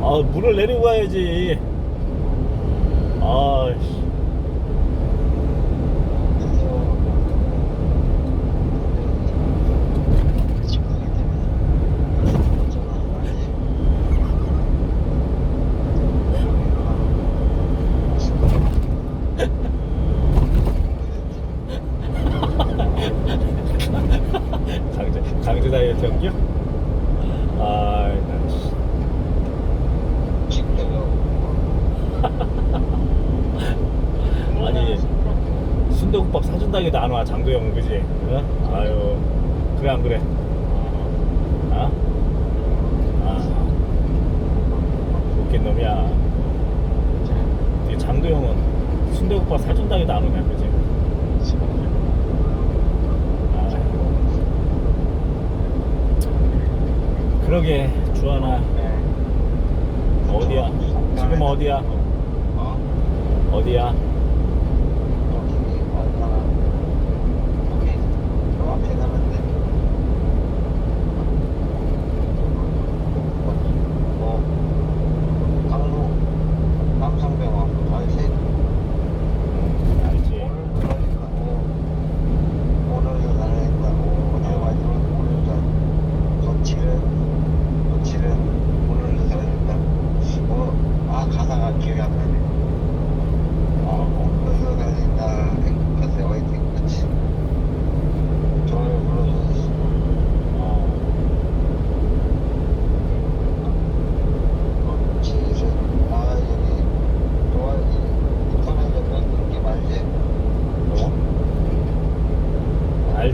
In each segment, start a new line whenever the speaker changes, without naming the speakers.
아 물을 내리고 가야지 아씨 다이어트 연기요? 아나 씨. 아니 순대국밥 사준다기도 안 와 장도영은 그지? 어? 아유 그래 안 그래? 아? 아 웃긴 놈이야 이 장도영은 순대국밥 사준다기도 안 오냐 그지? 아, 그러게 주하나 어디야? 지금 어디야? 어디야? 알지
가사가 기억이 안 나네. 어, 그래서 달린다. 행복하세 화이팅. 그치. 좋아요 불러주세요.
어.
지금 아 여기 좋아요 인터넷에 몇 개 말지?
어?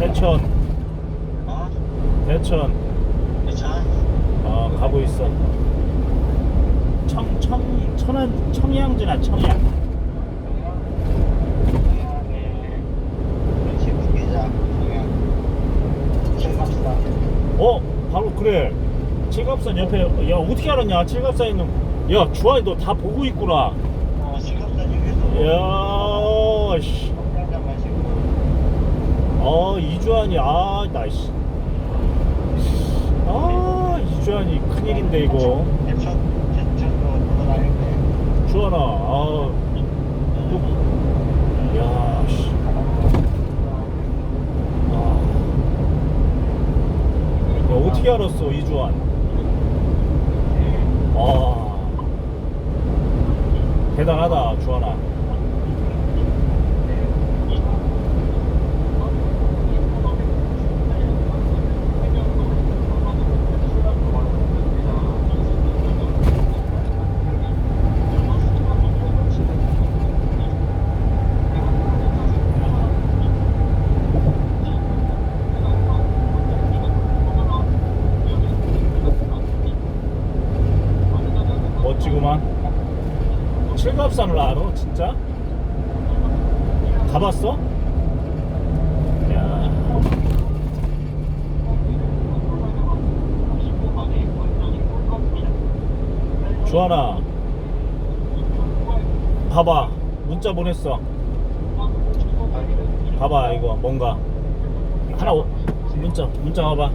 대천.
어?
대천.
차?
어 가고 있어. 청, 청, 천안, 청양지나 청양. 어 바로 그래. 칠갑산 옆에 야 어떻게 알았냐? 칠갑산 있는 야 주환이 너 다 보고 있구나. 야 씨. 어 이주환이 아 나이씨 아 이주환이 큰일인데 이거 주환아 아 야, 씨. 아. 야, 어떻게 알았어, 이주환? 아. 대단하다, 주환아. 멋지구만. 칠갑산을 알아, 진짜? 가봤어? 야. 주하나 봐봐 문자 보냈어 봐봐 이거 뭔가 하나 오- 문자 문자 봐봐